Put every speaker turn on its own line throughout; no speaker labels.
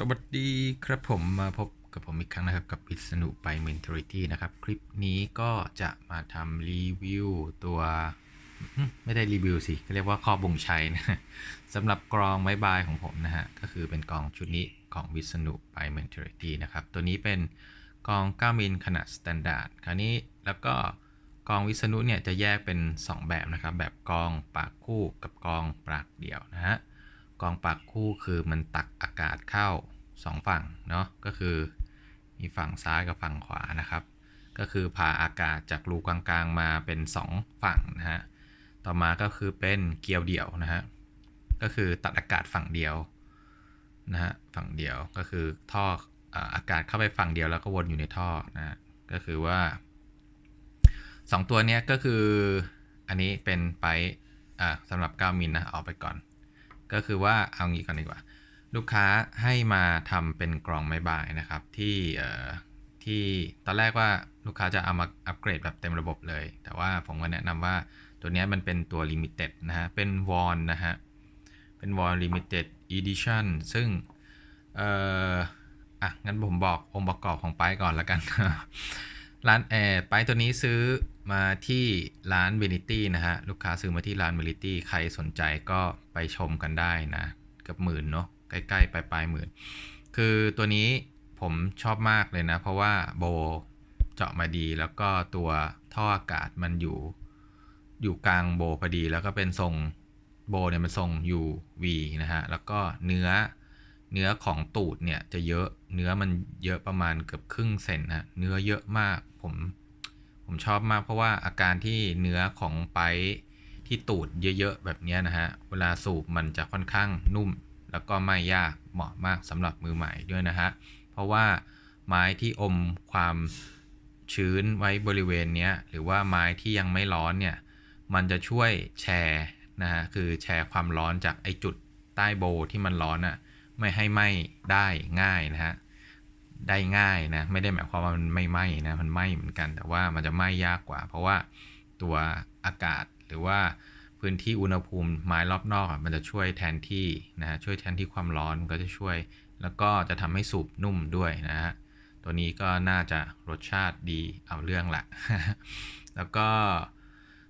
สวัสดีครับผมมาพบกับผมอีกครั้งนะครับ กับพิษณุไป Mentality นะครับ คลิปนี้ก็จะมาทำรีวิวตัว ไม่ได้รีวิวสิเรียกว่าข้อบ่งชัยนะสำหรับกรองไม้บายของผมนะฮะ ก็คือเป็นกรองชุดนี้ของวิษณุไป Mentality นะครับ ตัวนี้เป็นกรอง 9 มิลขนาด Standard คราวนี้แล้วก็กรองวิษณุเนี่ยจะแยกเป็น 2 แบบนะครับ แบบกรองปากคู่กับกรองปากเดี่ยวนะฮะ กองปากคู่คือมันตักอากาศเข้า 2 ฝั่งเนาะก็คือมีฝั่งซ้ายกับฝั่งขวานะครับ ก็คือพาอากาศจากรูกลางๆมาเป็น 2 ฝั่งนะฮะต่อมาก็คือเป็นเกลียวเดี่ยวนะฮะก็คือตัดอากาศฝั่งเดียวนะฮะฝั่งเดียวก็คือท่ออากาศเข้าไปฝั่งเดียวแล้วก็วนอยู่ในท่อนะฮะก็คือว่า 2 ตัวเนี้ยก็คืออันนี้เป็นไปสำหรับ 9มิลนะเอาไปก่อน ก็คือว่าเอางี้ก่อนดีกว่า ลูกค้าให้มาทำเป็นกรองไม้บายนะครับ ที่เอ่อที่ตอนแรกว่าลูกค้าจะเอามาอัปเกรดแบบเต็มระบบเลย แต่ว่าผมก็แนะนำว่าตัวนี้มันเป็นตัว Limited นะฮะ เป็นวอนนะฮะ เป็นวอน Limited Edition ซึ่งเอ่ออะงั้นผมบอกองค์ประกอบของไปก่อนแล้วกันร้านแอร์ไปตัวนี้ซื้อ มาที่ร้านเวนิตี้นะฮะ ลูกค้าซื้อมาที่ร้านเวนิตี้ใครสนใจก็ไปชมกันได้นะเกับหมื่นเนาะใกล้ๆปลายๆหมื่น คือตัวนี้ผมชอบมากเลยนะ เพราะว่าโบเจาะมาดีแล้วก็ตัวท่ออากาศมันอยู่ อยู่กลางโบพอดี แล้วก็เป็นทรงโบเนี่ยมันทรง UV นะฮะ แล้วก็เนื้อเนื้อของตูดเนี่ยจะเยอะเนื้อมันเยอะประมาณเกือบครึ่งเซนนะเนื้อเยอะมากผม ผมชอบมากเพราะว่าอาการที่เนื้อของไปที่ตูดเยอะๆ แบบนี้นะฮะ เวลาสูบมันจะค่อนข้างนุ่ม แล้วก็ไม่ยากเหมาะมากสำหรับมือใหม่ด้วยนะฮะ เพราะว่าไม้ที่อมความชื้นไว้บริเวณนี้หรือว่าไม้ที่ยังไม่ร้อนเนี่ย มันจะช่วยแชร์นะฮะ คือแชร์ความร้อนจากไอจุดใต้โบที่มันร้อนอะ่ะ ไม่ให้ไหม้ได้ง่ายนะฮะ ได้ง่ายนะไม่ได้หมายความว่ามันไม่ไหม้นะมันไหม้เหมือนกัน แต่ว่ามันจะไหม้ยากกว่า เพราะว่าตัวอากาศหรือว่าพื้นที่อุณหภูมิไม้รอบนอกมันจะช่วยแทนที่นะฮะช่วยแทนที่ความร้อนมันก็จะช่วย แล้วก็จะทำให้สูบนุ่มด้วยนะฮะตัวนี้ก็น่าจะรสชาติดีเอาเรื่องละแล้วก็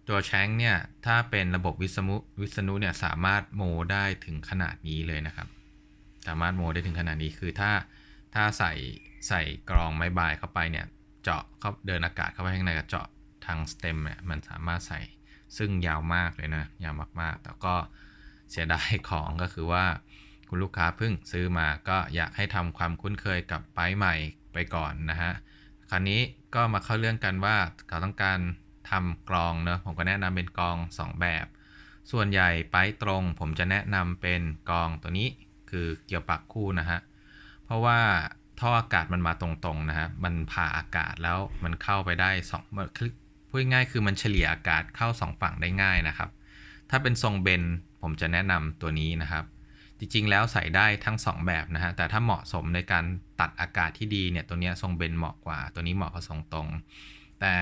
ตัวแชงเนี่ยถ้าเป็นระบบวิษณุวิษณุเนี่ยสามารถโมได้ถึงขนาดนี้เลยนะครับ สามารถโมได้ถึงขนาดนี้คือถ้า ถ้าใส่ใส่กรองไม้บายเข้าไปเนี่ย เจาะเข้าเดินอากาศเข้าไปข้างในกับเจาะทางสเต็มเนี่ยมันสามารถใส่ซึ่งยาวมากเลยนะ ยาวมากๆ แต่ก็เสียดายของก็คือว่า คุณลูกค้าเพิ่งซื้อมาก็อยากให้ทำความคุ้นเคยกับไปใหม่ไปก่อนนะฮะ คราวนี้ก็มาเข้าเรื่องกันว่าเขาต้องการทำกรองเนะผมก็แนะนำเป็นกรอง 2 แบบ ส่วนใหญ่ไปตรง ผมจะแนะนำเป็นกรองตัวนี้คือเกี่ยวปากคู่นะฮะ เพราะว่าท่ออากาศมันมาตรงๆนะฮะมันผ่าอากาศแล้วมันเข้าไปได้สองพูดง่ายคือมันเฉลี่ยอากาศเข้าสองฝั่งได้ง่ายนะครับ ถ้าเป็นทรงเบนผมจะแนะนำตัวนี้นะครับ จริงๆแล้วใส่ได้ทั้ง 2 แบบนะฮะแต่ถ้าเหมาะสมในการตัดอากาศที่ดีเนี่ยตัวนี้ทรงเบนเหมาะกว่า ตัวนี้เหมาะกับทรงตรง แต่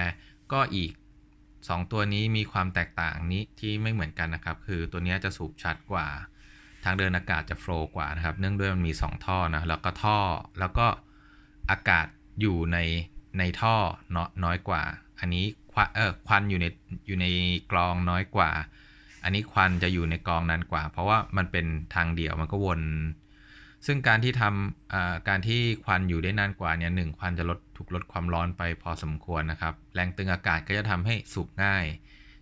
ก็อีก 2 ตัวนี้มีความแตกต่างนี้ที่ไม่เหมือนกันนะครับ คือตัวนี้จะสูบชัดกว่า ทางเดินอากาศจะโฟล์กว่านะครับ เนื่องด้วยมันมี 2 ท่อนะ แล้วก็ท่อ แล้วก็อากาศอยู่ในในท่อเนาะน้อยกว่า อันนี้ควันเออควันอยู่ในอยู่ในกรองน้อยกว่า อันนี้ควันจะอยู่ในกรองนานกว่า เพราะว่ามันเป็นทางเดี่ยวมันก็วน ซึ่งการที่ทำการที่ควันอยู่ได้นานกว่าเนี่ยหนึ่งควันจะลดถูกลดความร้อนไปพอสมควรนะครับ แรงตึงอากาศก็จะทำให้สูบง่าย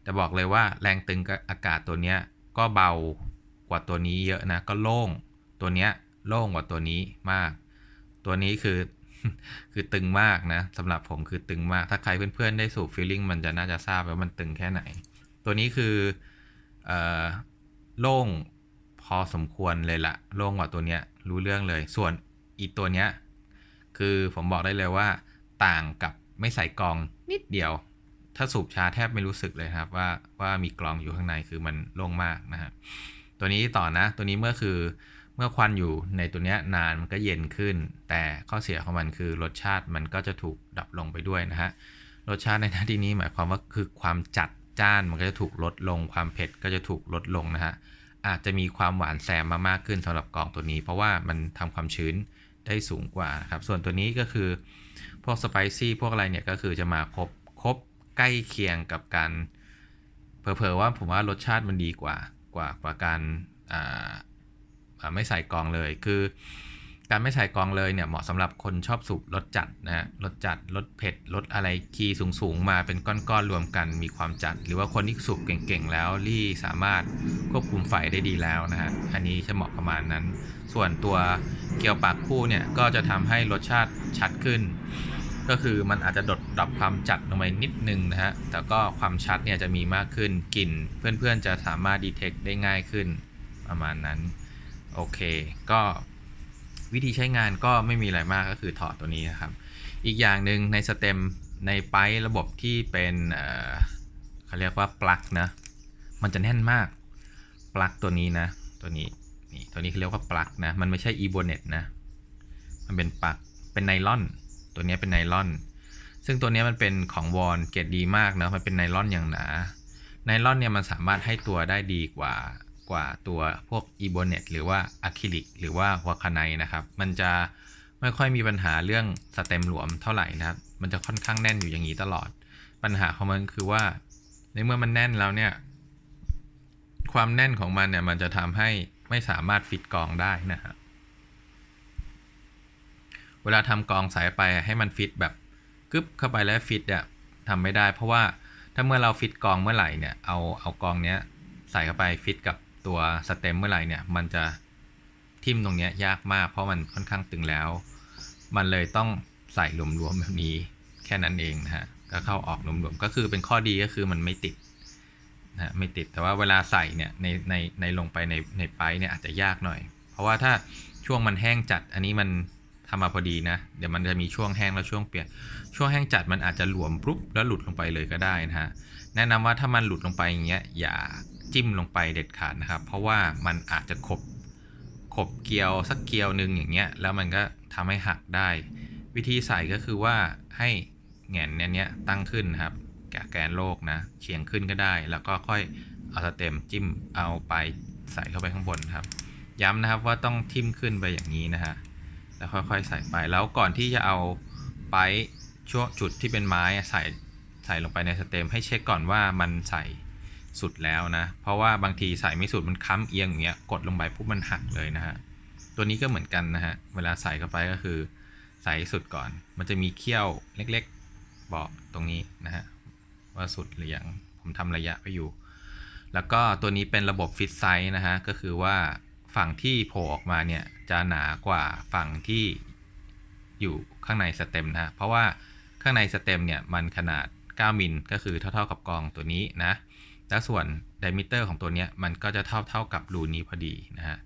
แต่บอกเลยว่าแรงตึงอากาศตัวเนี้ยก็เบา ว่าตัวนี้เยอะนะ ก็โล่ง ตัวเนี้ยโล่งกว่าตัวนี้มาก ตัวนี้คือคือตึงมากนะสำหรับผมคือตึงมาก ถ้าใครเพื่อนๆได้สูบฟีลลิ่งมันจะน่าจะทราบว่ามันตึงแค่ไหน ตัวนี้คือเอ่อโล่งพอสมควรเลยละโล่งกว่าตัวเนี้ยรู้เรื่องเลย ส่วนอีตัวเนี้ยคือผมบอกได้เลยว่าต่างกับไม่ใส่กองนิดเดียว ถ้าสูบชาแทบไม่รู้สึกเลยครับว่าว่ามีกรองอยู่ข้างในคือมันโล่งมากนะฮะ ตัวนี้ต่อนะ ตัวนี้เมื่อคือเมื่อควันอยู่ในตัวเนี้ยนานมันก็เย็นขึ้น แต่ข้อเสียของมันคือรสชาติมันก็จะถูกดับลงไปด้วยนะฮะรสชาติในที่นี้หมายความว่าคือความจัดจ้านมันก็จะถูกลดลง ความเผ็ดก็จะถูกลดลงนะฮะอาจจะมีความหวานแซมมามากขึ้นสำหรับกล่องตัวนี้ เพราะว่ามันทำความชื้นได้สูงกว่านะครับส่วนตัวนี้ก็คือพวกสไปซี่พวกอะไรเนี่ยก็คือจะมาครบครบใกล้เคียงกับการเผลอๆว่าผมว่ารสชาติมันดีกว่า กว่ากว่าการไม่ใส่กองเลย คือ การไม่ใส่กองเลยเนี่ยเหมาะสำหรับคนชอบสูบรสจัดนะฮะรสจัดรสเผ็ดรสอะไรคีย์สูงๆ มาเป็นก้อนๆรวมกันมีความจัด หรือว่าคนที่สูบเก่งๆแล้วรี่สามารถควบคุมไฟได้ดีแล้วนะฮะอันนี้จะเหมาะประมาณนั้น ส่วนตัวเกี๊ยวปากคู่เนี่ยก็จะทำให้รสชาติชัดขึ้น ก็คือมันอาจจะดดดับความจัดลงไปนิดนึงนะฮะ แต่ก็ความชัดเนี่ยจะมีมากขึ้นกลิ่น เพื่อนๆจะสามารถดีเทคได้ง่ายขึ้นประมาณนั้น โอเค ก็วิธีใช้งานก็ไม่มีอะไรมากก็คือถอดตัวนี้นะครับ อีกอย่างหนึ่งในสเต็มในไประบบที่เป็นเอ่อเขาเรียกว่าปลั๊กนะ มันจะแน่นมาก ปลั๊กตัวนี้นะ ตัวนี้นี่ตัวนี้เขาเรียกว่าปลั๊กนะ มันไม่ใช่อีโบเน็ตนะ มันเป็นปลั๊กเป็นไนลอน ตัวนี้เป็นไนลอน ซึ่งตัวนี้มันเป็นของวอลเกรดดีมากนะมันเป็นไนลอนอย่างหนา ไนลอนเนี่ยมันสามารถให้ตัวได้ดีกว่ากว่าตัวพวกอีโบเนตหรือว่าอะคริลิกหรือว่าวาคาไนนะครับ มันจะไม่ค่อยมีปัญหาเรื่องสเต็มหลวมเท่าไหร่นะครับ มันจะค่อนข้างแน่นอยู่อย่างนี้ตลอด ปัญหาของมันคือว่า ในเมื่อมันแน่นแล้วเนี่ย ความแน่นของมันเนี่ยมันจะทำให้ไม่สามารถฟิตกองได้นะครับ เวลาทำกองสายไปให้มันฟิตแบบกึบเข้าไปแล้วฟิตเนี่ยทำไม่ได้ เพราะว่าถ้าเมื่อเราฟิตกองเมื่อไหร่เนี่ยเอาเอากองเนี้ยใส่เข้าไปฟิตกับตัวสเต็มเมื่อไหร่เนี่ยมันจะทิ่มตรงเนี้ยยากมาก เพราะมันค่อนข้างตึงแล้ว มันเลยต้องใส่รวมๆแบบนี้แค่นั้นเองนะฮะก็เข้าออกรวมๆก็คือเป็นข้อดีก็คือมันไม่ติดนะฮะไม่ติดแต่ว่าเวลาใส่เนี่ยในในในลงไปในในไปเนี่ยอาจจะยากหน่อย เพราะว่าถ้าช่วงมันแห้งจัดอันนี้มัน ทำมาพอดีนะ เดี๋ยวมันจะมีช่วงแห้งแล้วช่วงเปียก ช่วงแห้งจัดมันอาจจะหลวมปุ๊บแล้วหลุดลงไปเลยก็ได้นะฮะ แนะนำว่าถ้ามันหลุดลงไปอย่างเงี้ยอย่าจิ้มลงไปเด็ดขาดนะครับ เพราะว่ามันอาจจะขบขบเกลียวสักเกลียวหนึ่งอย่างเงี้ย แล้วมันก็ทำให้หักได้ วิธีใส่ก็คือว่าให้แหงนเนี้ยตั้งขึ้นครับแกะแกนโลกนะเฉียงขึ้นก็ได้ แล้วก็ค่อยเอาสเต็มจิ้มเอาไปใส่เข้าไปข้างบนครับ ย้ำนะครับว่าต้องทิ่มขึ้นไปอย่างนี้นะฮะ แล้วค่อยๆใส่ไป แล้วก่อนที่จะเอาไปช่วงจุดที่เป็นไม้ใส่ใส่ลงไปในสเต็มให้เช็คก่อนว่ามันใส่สุดแล้วนะ เพราะว่าบางทีใส่ไม่สุดมันค้ำเอียงอย่างเงี้ยกดลงไปปุ๊บมันหักเลยนะฮะ ตัวนี้ก็เหมือนกันนะฮะ เวลาใส่เข้าไปก็คือ ใส่สุดก่อน มันจะมีเขี้ยวเล็กๆบอกตรงนี้นะฮะว่าสุดหรือยัง ผมทำระยะไปอยู่ แล้วก็ตัวนี้เป็นระบบฟิตไซส์นะฮะ ก็คือว่า ฝั่งที่โผล่ออกมาเนี่ยจะหนากว่าฝั่งที่อยู่ข้างในสเต็มนะเพราะว่าข้างในสเต็มเนี่ยมันขนาด 9 มิลก็คือเท่าๆกับกองตัวนี้นะและส่วนไดมิเตอร์ของตัวนี้มันก็จะเท่าเท่ากับรูนี้พอดีนะฮะ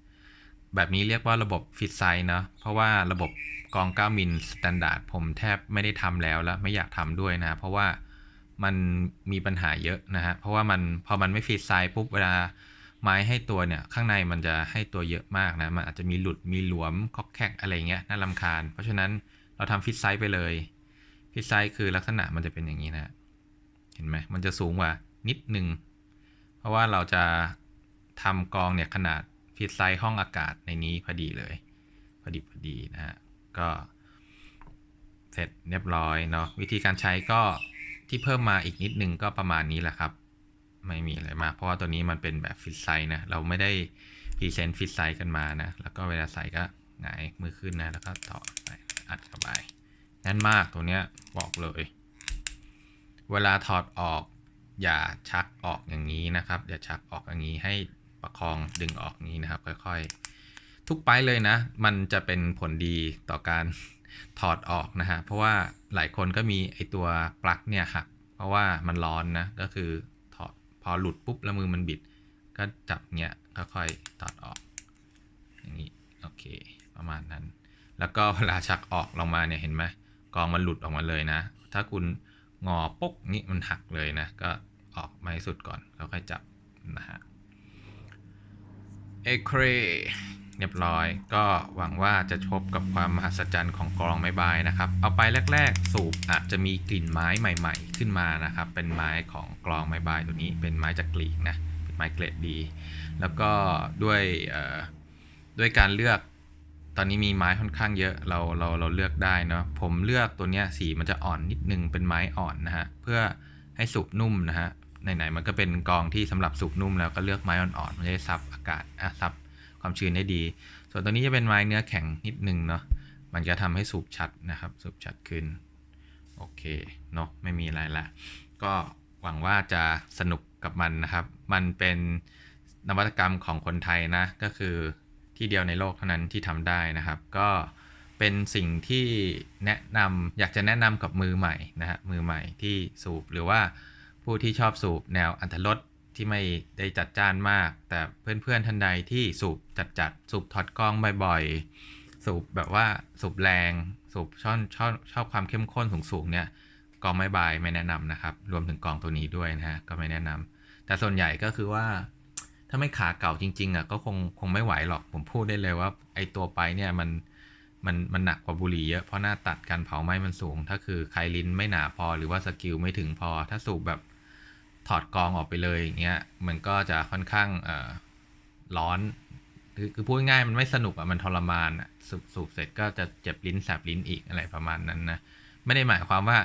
แบบนี้เรียกว่าระบบฟิตไซส์เนาะเพราะว่าระบบกอง 9 มิลสแตนดาร์ดผมแทบไม่ได้ทำแล้วและไม่อยากทำด้วยนะ เพราะว่ามันมีปัญหาเยอะนะฮะเพราะว่ามันพอมันไม่ฟิตไซส์ปุ๊บเวลา ไม้ให้ตัวเนี่ยข้างในมันจะให้ตัวเยอะมากนะมันอาจจะมีหลุดมีหลวมคอกแคกอะไรเงี้ยน่าลำคาญ เพราะฉะนั้นเราทำฟิตไซส์ไปเลยฟิตไซส์คือลักษณะมันจะเป็นอย่างนี้นะเห็นไหมมันจะสูงกว่านิดนึง เพราะว่าเราจะทำกองเนี่ยขนาดฟิตไซส์ห้องอากาศในนี้พอดีเลยพอดีพอดีนะฮะก็เสร็จเรียบร้อยเนาะวิธีการใช้ก็ที่เพิ่มมาอีกนิดนึงก็ประมาณนี้แหละครับ ไม่มีอะไรมาก เพราะว่าตัวนี้มันเป็นแบบฟิตไซส์นะ เราไม่ได้พรีเซนต์ฟิตไซส์กันมานะ แล้วก็เวลาใส่ก็หงายมือขึ้นนะ แล้วก็ต่อไปอัดเข้าไปแน่นมากตัวเนี้ยบอกเลย เวลาถอดออก อย่าชักออกอย่างนี้นะครับ อย่าชักออกอย่างนี้ให้ประคองดึงออกนี้นะครับ ค่อยๆ ทุกไปเลยนะ มันจะเป็นผลดีต่อการถอดออกนะฮะ เพราะว่าหลายคนก็มีไอตัวปลั๊กเนี่ยหัก เพราะว่ามันร้อนนะ ก็คือ อดพอหลุดปุ๊บแล้วมือมันบิด ก็จับเงี้ยค่อยๆถอดออก อย่างนี้โอเค ประมาณนั้น แล้วก็เวลาชักออกลงมาเนี่ยเห็นไหมกองมันหลุดออกมาเลยนะ ถ้าคุณงอปุ๊กนี้มันหักเลยนะ ก็ออกมาให้สุดก่อนแล้วค่อยจับนะฮะเอเคร เรียบร้อย ก็หวังว่าจะพบกับความมหัศจรรย์ของกรองไม้ใบนะครับ เอาไปแรก ๆ สูบอาจจะมีกลิ่นไม้ใหม่ ๆ ขึ้นมานะครับ เป็นไม้ของกรองไม้ใบตัวนี้ เป็นไม้จากกลีกนะ เป็นไม้เกรดดี แล้วก็ด้วยด้วยการเลือกตอนนี้มีไม้ค่อนข้างเยอะเราเราเราเลือกได้เนาะผมเลือกตัวเนี้ยสีมันจะอ่อนนิดนึงเป็นไม้อ่อนนะฮะเพื่อให้สูบนุ่มนะฮะไหนๆมันก็เป็นกองที่สำหรับสูบนุ่มแล้วก็เลือกไม้อ่อนๆมันจะได้ซับอากาศอะซับ ความชื้นได้ดี ส่วนตัวนี้จะเป็นไม้เนื้อแข็งนิดนึงเนาะ มันจะทำให้สูบชัดนะครับ สูบชัดขึ้น โอเค เนาะไม่มีอะไรละ ก็หวังว่าจะสนุกกับมันนะครับ มันเป็นนวัตกรรมของคนไทยนะ ก็คือที่เดียวในโลกเท่านั้นที่ทำได้นะครับ ก็เป็นสิ่งที่แนะนำอยากจะแนะนำกับมือใหม่นะฮะมือใหม่ที่สูบหรือว่าผู้ที่ชอบสูบแนวอันธรส ที่ไม่ได้จัดจ้านมาก แต่เพื่อนๆท่านใดที่สูบจัดๆสูบถอดกล้องบ่อยๆ สูบแบบว่าสูบแรง สูบชอบชอบชอบความเข้มข้นสูงๆเนี่ยกองไม้บายไม่แนะนำนะครับ รวมถึงกองตัวนี้ด้วยนะฮะก็ไม่แนะนำแต่ส่วนใหญ่ก็คือว่า ถ้าไม่ขาเก่าจริงๆอะก็คงคงไม่ไหวหรอกผมพูดได้เลยว่าไอตัวไปเนี่ยมันมันมันหนักกว่าบุหรี่เยอะเพราะหน้าตัดการเผาไหม้มันสูง ถ้าคือใครลิ้นไม่หนาพอหรือว่าสกิลไม่ถึงพอ ถ้าสูบแบบ ถอดกองออกไปเลยอย่างเงี้ยมันก็จะค่อนข้างเออร้อนคือคือพูดง่ายมันไม่สนุกอะมันทรมานอะสูบสูบเสร็จก็จะเจ็บลิ้นแสบลิ้นอีกอะไรประมาณนั้นนะไม่ได้หมายความว่า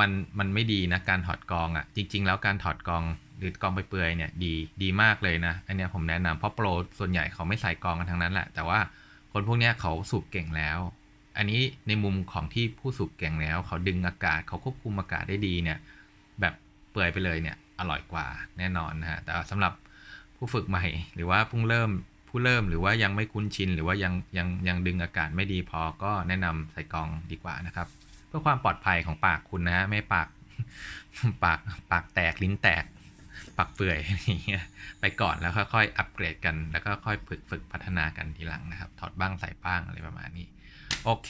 มันมันไม่ดีนะการถอดกองอะ่ะจริง ๆ แล้วการถอดกองหรือกองไปเปื่อยเนี่ยดีดีมากเลยนะอันเนี้ยผมแนะนำเพราะโปรส่วนใหญ่เขาไม่ใส่กองกันทั้งนั้นแหละ แต่ว่าคนพวกเนี้ยเขาสูบเก่งแล้ว อันนี้ในมุมของที่ผู้สูบเก่งแล้ว เขาดึงอากาศเขาควบคุมอากาศได้ดีเนี่ย เปื่อยไปเลยเนี่ยอร่อยกว่าแน่นอนนะฮะแต่ว่าสำหรับผู้ฝึกใหม่ หรือว่าเพิ่งเริ่มผู้เริ่มหรือว่ายังไม่คุ้นชิน หรือว่ายังยังยังดึงอากาศไม่ดีพอก็แนะนำใส่กองดีกว่านะครับ เพื่อความปลอดภัยของปากคุณนะฮะไม่ปากปากปากแตกลิ้นแตกปากเปื่อยอะไรอย่างเงี้ยไปก่อนแล้วค่อยๆอัปเกรดกัน แล้วก็ค่อยฝึกฝึกพัฒนากันทีหลังนะครับ ถอดบ้างใส่บ้างอะไรประมาณนี้ โอเค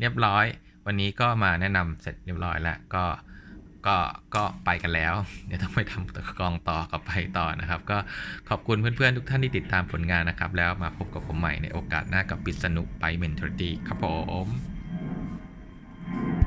เรียบร้อย วันนี้ก็มาแนะนำเสร็จเรียบร้อยแล้วก็ ก็ก็ไปกันแล้ว เดี๋ยวต้องไปทำตะกองต่อกับไปต่อนะครับ ก็ขอบคุณเพื่อนๆ ทุกท่านที่ติดตามผลงานนะครับ แล้วมาพบกับผมใหม่ในโอกาสหน้ากับปิสนุไปเมนทอร์ดีครับผม